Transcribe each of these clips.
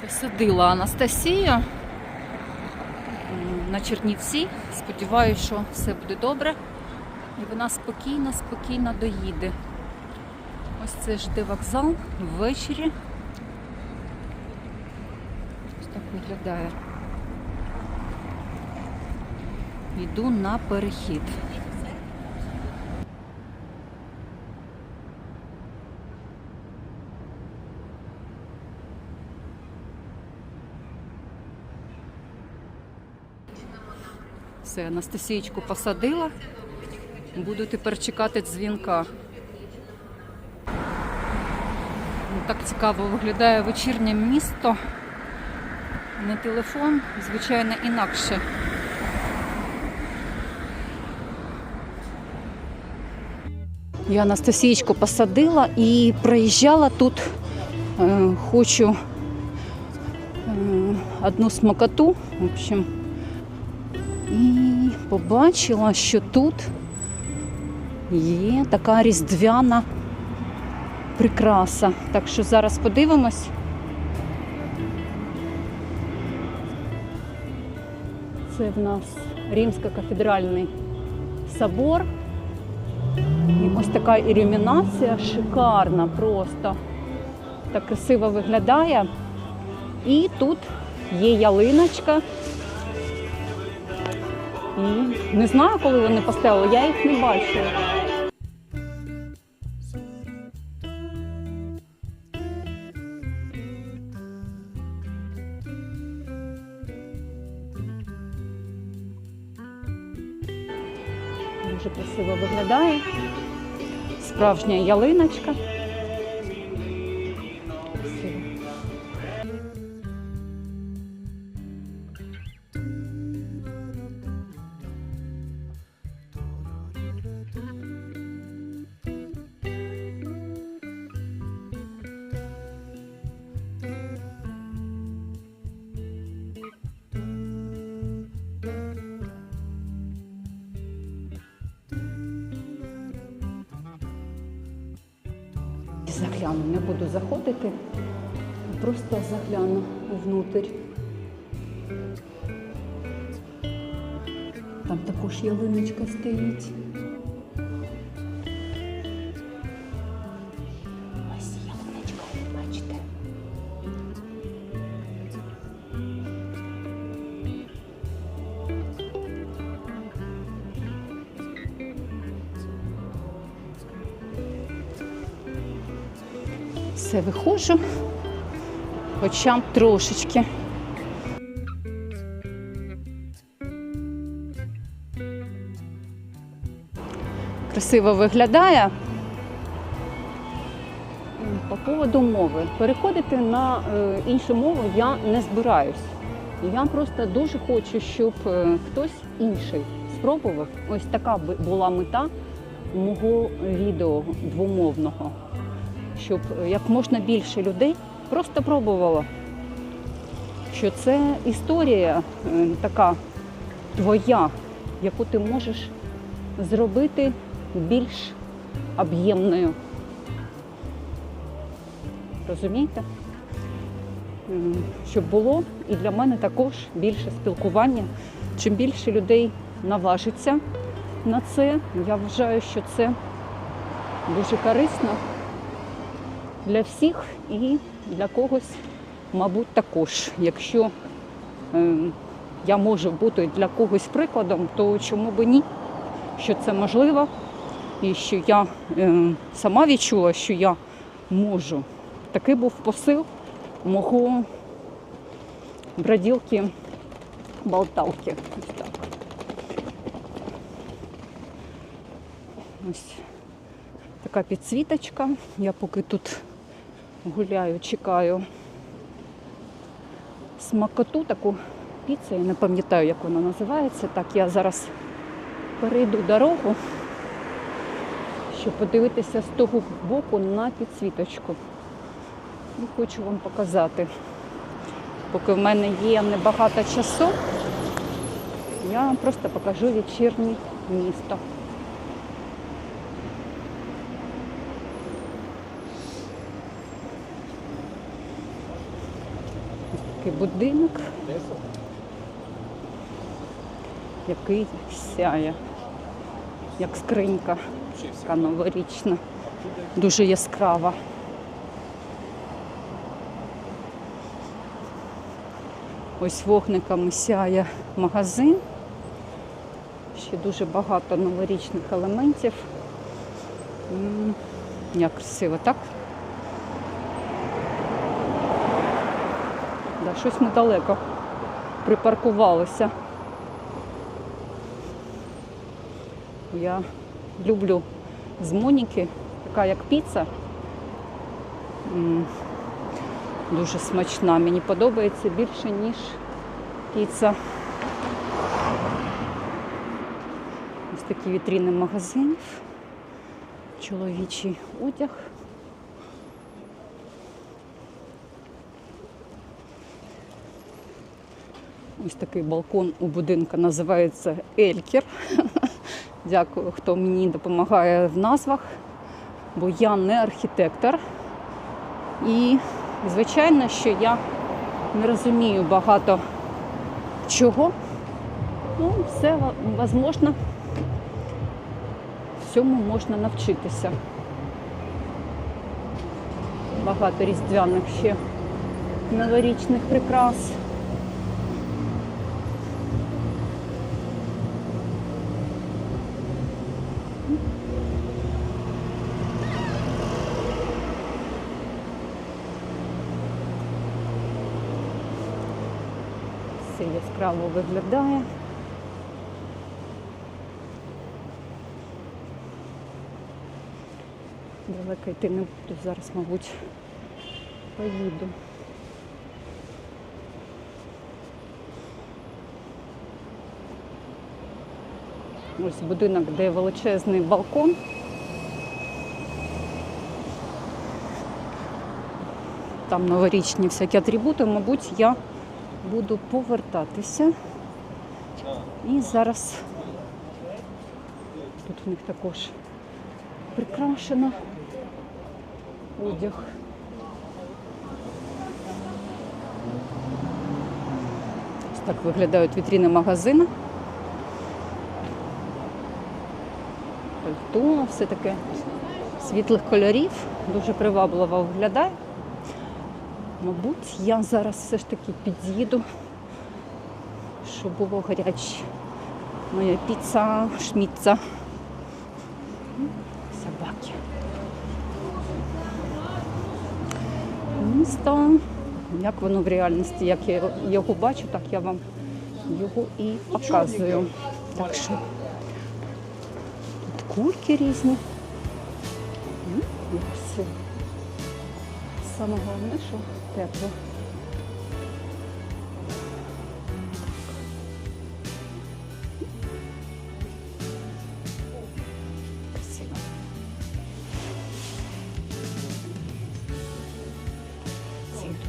Посадила Анастасію на Чернівці. Сподіваюся, що все буде добре. І вона спокійно, спокійно доїде. Ось це жде вокзал ввечері. Ось так виглядає. Йду на перехід. Все, Анастасієчку посадила. Буду тепер чекати дзвінка. Ну, Так цікаво виглядає вечірнє місто. Не телефон, звичайно, інакше. Я Анастасієчку посадила і проїжджала тут. Е, хочу е, одну смакоту. В общем, і побачила, що тут є така різдвяна прикраса. Так що зараз подивимось. Це в нас Римсько-кафедральний собор. І ось така ілюмінація шикарна просто. Так красиво виглядає. І тут є ялиночка. Не знаю, коли вони поставили, я їх не бачила. Дуже красиво виглядає. Справжня ялиночка. Загляну, не буду заходити, просто загляну внутрь. Там також ялиночка стоїть. Все виходжу, хоча трошечки. Красиво виглядає. По поводу мови. Переходити на е, іншу мову я не збираюсь. Я просто дуже хочу, щоб е, хтось інший спробував. Ось така була мета мого відео двомовного щоб як можна більше людей просто пробувало, що це історія е, така твоя, яку ти можеш зробити більш об'ємною. Розумієте? Щоб було і для мене також більше спілкування. Чим більше людей наважиться на це, я вважаю, що це дуже корисно для всіх і для когось, мабуть, також. Якщо е, я можу бути для когось прикладом, то чому би ні? Що це можливо, і що я е, сама відчула, що я можу. Такий був посил мого броділки болталки. Ось. Ось така підсвіточка. Я поки тут гуляю, чекаю смакоту, таку піцу, я не пам'ятаю, як вона називається. Так, я зараз перейду дорогу, щоб подивитися з того боку на підсвіточку. І хочу вам показати. Поки в мене є небагато часу, я вам просто покажу вечірнє місто. Такий будинок, який сяє, як скринька, така новорічна, дуже яскрава. Ось вогниками сяє магазин. Ще дуже багато новорічних елементів. Як красиво, так? Щось ми далеко припаркувалися. Я люблю з Моніки, така як піца. Дуже смачна. Мені подобається більше, ніж піца. Ось такі вітріни магазинів. Чоловічий одяг. Ось такий балкон у будинку називається Елькер. Дякую, хто мені допомагає в назвах, бо я не архітектор. І, звичайно, що я не розумію багато чого. Ну, все возможно, всьому можна навчитися. Багато різдвяних ще новорічних прикрас. Все яскраво виглядає. Далеко йти не буду зараз, мабуть, поїду. Ось будинок, де величезний балкон. Там новорічні всякі атрибути, мабуть, я буду повертатися. І зараз тут в них також прикрашено одяг. Ось так виглядають вітріни магазину. Пальто, все таке світлих кольорів, дуже привабливо виглядає. Мабуть, я зараз все ж таки під'їду, щоб було гаряче. Моя піца, шміца. Собаки. Місто. Як воно в реальності, як я його бачу, так я вам його і показую. Так що тут кульки різні. Саме головне, що тепло.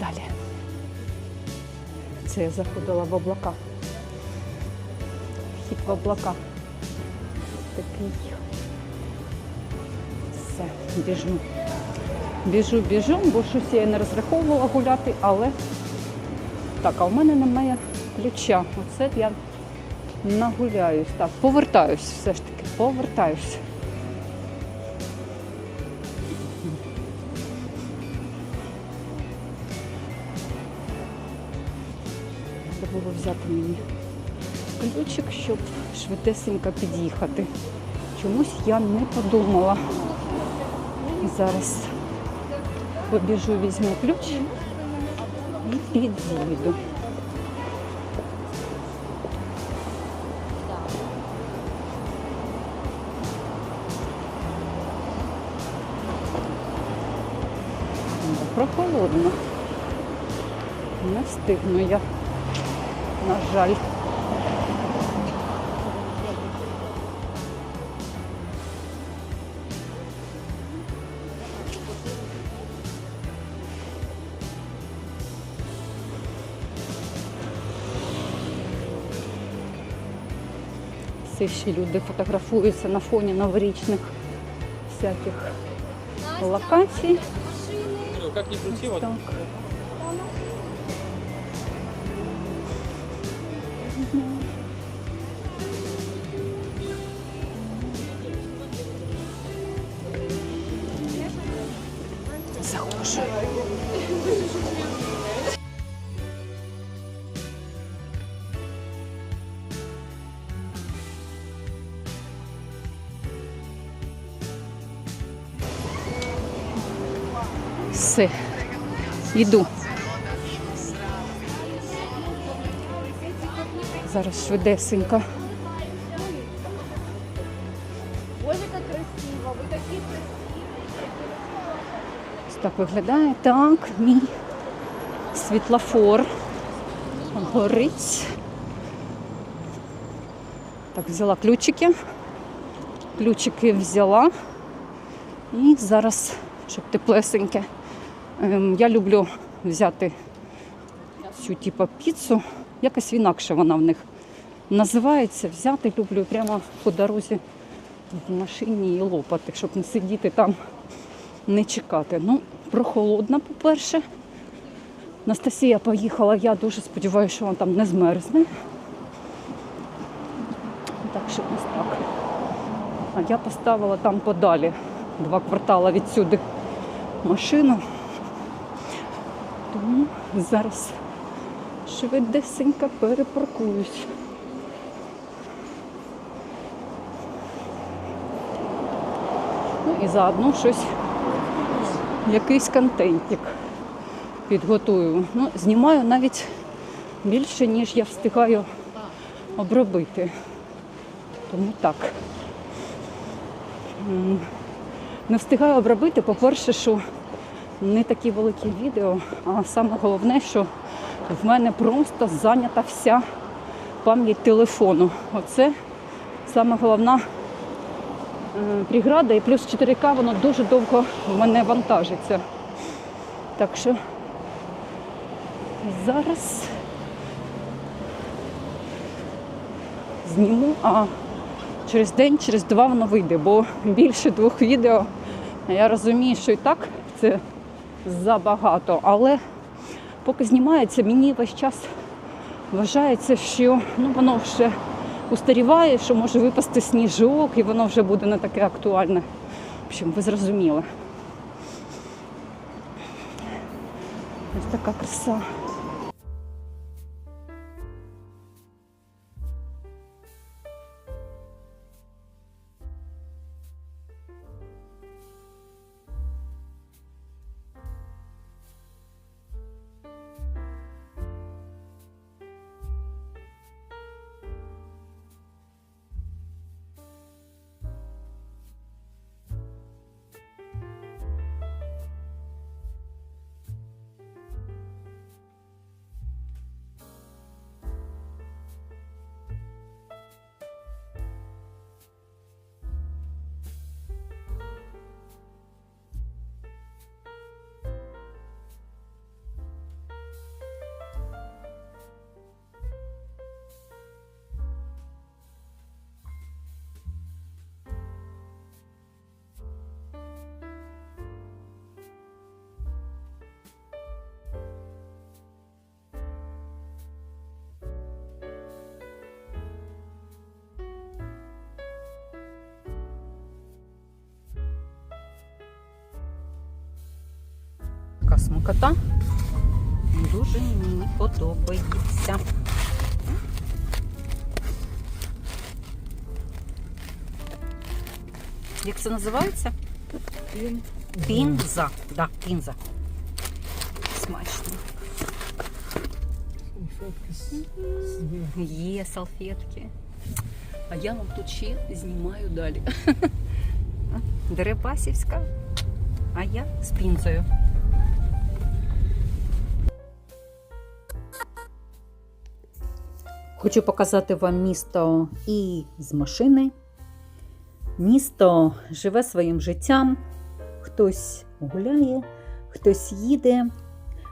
Далі. Це я заходила в облака. Вхід в облака. Такий. Все, біжу. Біжу, біжу, бо щось я не розраховувала гуляти, але так, а в мене немає ключа. Оце я нагуляюсь. Так, повертаюсь все ж таки, повертаюсь. Треба було взяти мені ключик, щоб швидесенько під'їхати. Чомусь я не подумала. Зараз побіжу, візьму ключ і під'їду. Да, Прохолодно. Не встигну я, на жаль. Ще люди фотографуються на фоні новорічних всяких локацій. Как не крути, вот Все, йду. Зараз швидесенько. Боже, как красиво! Вы такие Ось так виглядає. Так, мій світлофор горить. Так, взяла ключики. Ключики взяла. І зараз, щоб теплесеньке. Ем, я люблю взяти цю типу піцу. Якось інакше вона в них називається. Взяти люблю прямо по дорозі в машині і лопати, щоб не сидіти там не чекати. Ну, прохолодно, по-перше. Анастасія поїхала, я дуже сподіваюся, що вона там не змерзне. Так що ось так. А я поставила там подалі, два квартали відсюди машину. Тому зараз швидесенько перепаркуюсь. Ну і заодно щось якийсь контентик підготую. Ну, знімаю навіть більше, ніж я встигаю обробити. Тому так. Не встигаю обробити, по-перше, що не такі великі відео, а саме головне, що в мене просто зайнята вся пам'ять телефону. Оце саме головна е, преграда, і плюс 4К воно дуже довго в мене вантажиться. Так що зараз зніму, а через день, через два воно вийде, бо більше двох відео. Я розумію, що і так це забагато, але поки знімається, мені весь час вважається, що ну, воно вже устаріває, що може випасти сніжок, і воно вже буде не таке актуальне. В общем, ви зрозуміли. Ось така краса. Смакота. Дуже мені подобається. Як це називається? Пінза. Да, пінза. Смачно. Є салфетки. А я вам тут ще знімаю далі. Дерипасівська, а я з пінзою. Хочу показати вам місто і з машини. Місто живе своїм життям. Хтось гуляє, хтось їде,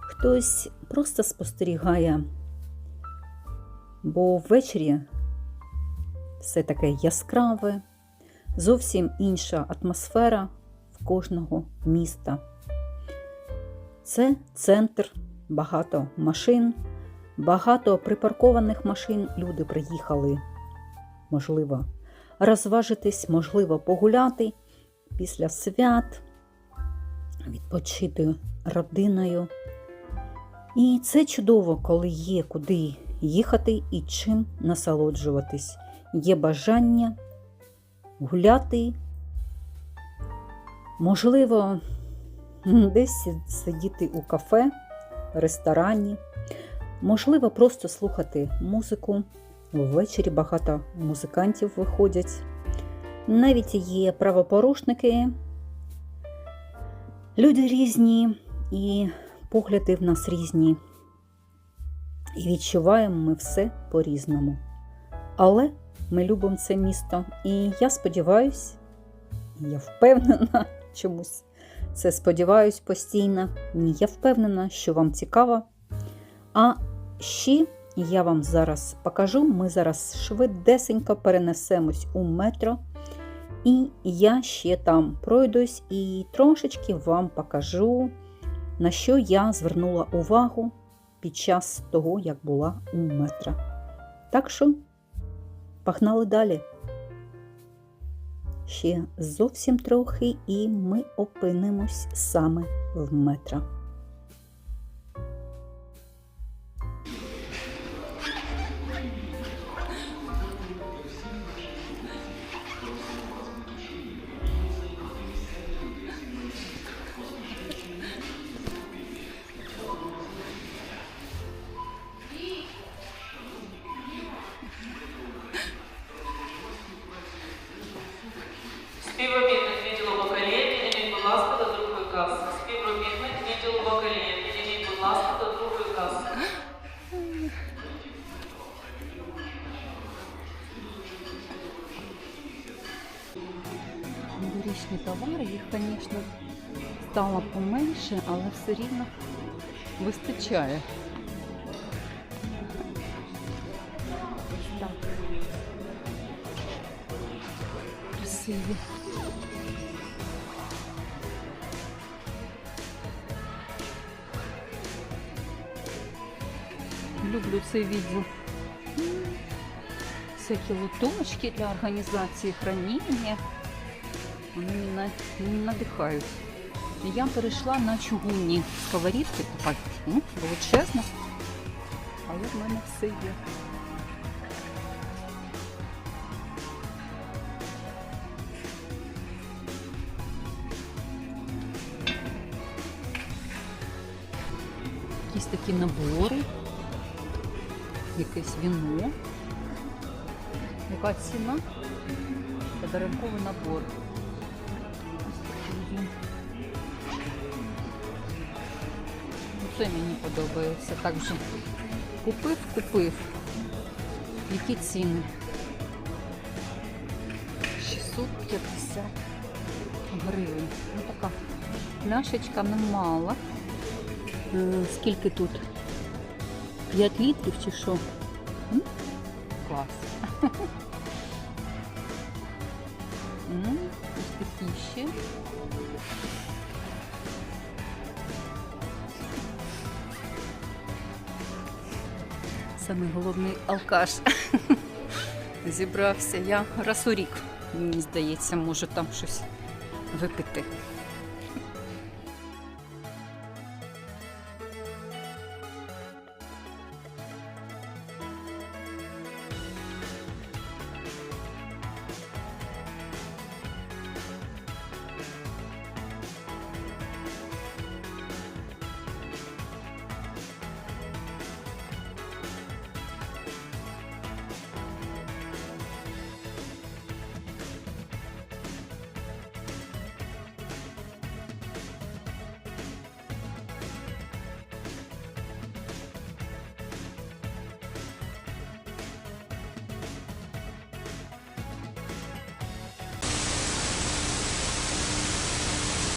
хтось просто спостерігає. Бо ввечері все таке яскраве, зовсім інша атмосфера в кожного міста. Це центр, багато машин, багато припаркованих машин. Люди приїхали, можливо, розважитись, можливо, погуляти після свят, відпочити родиною. І це чудово, коли є куди їхати і чим насолоджуватись. Є бажання гуляти. Можливо, десь сидіти у кафе, ресторані, можливо, просто слухати музику. Ввечері багато музикантів виходять. Навіть є правопорушники. Люди різні і погляди в нас різні. І відчуваємо ми все по-різному. Але ми любимо це місто. І я сподіваюся, я впевнена чомусь. Це сподіваюсь постійно. Ні, я впевнена, що вам цікаво. А ще я вам зараз покажу. Ми зараз швидесенько перенесемось у метро. І я ще там пройдусь і трошечки вам покажу, на що я звернула увагу під час того, як була у метро. Так що погнали далі. Ще зовсім трохи, і ми опинимось саме в метро. Поменше, але все рівно вистачає. Так. Красиві. Люблю цей відділ. Всякі луточки для організації хранення. Вони надихають. Я перейшла на чугунні сковорідки, така ну, величезна, але в мене все є. Якісь такі набори, якесь віно. Яка ціна? Подарунковий набор. Це мені подобається. Так же купив, купив. Які ціни? 650 гривень. Ну така пляшечка немала. Е, Скільки тут? 5 літрів чи що? Клас. Ну, ось такі. Самий головний алкаш. Зібрався я раз у рік. Мені здається, можу там щось випити.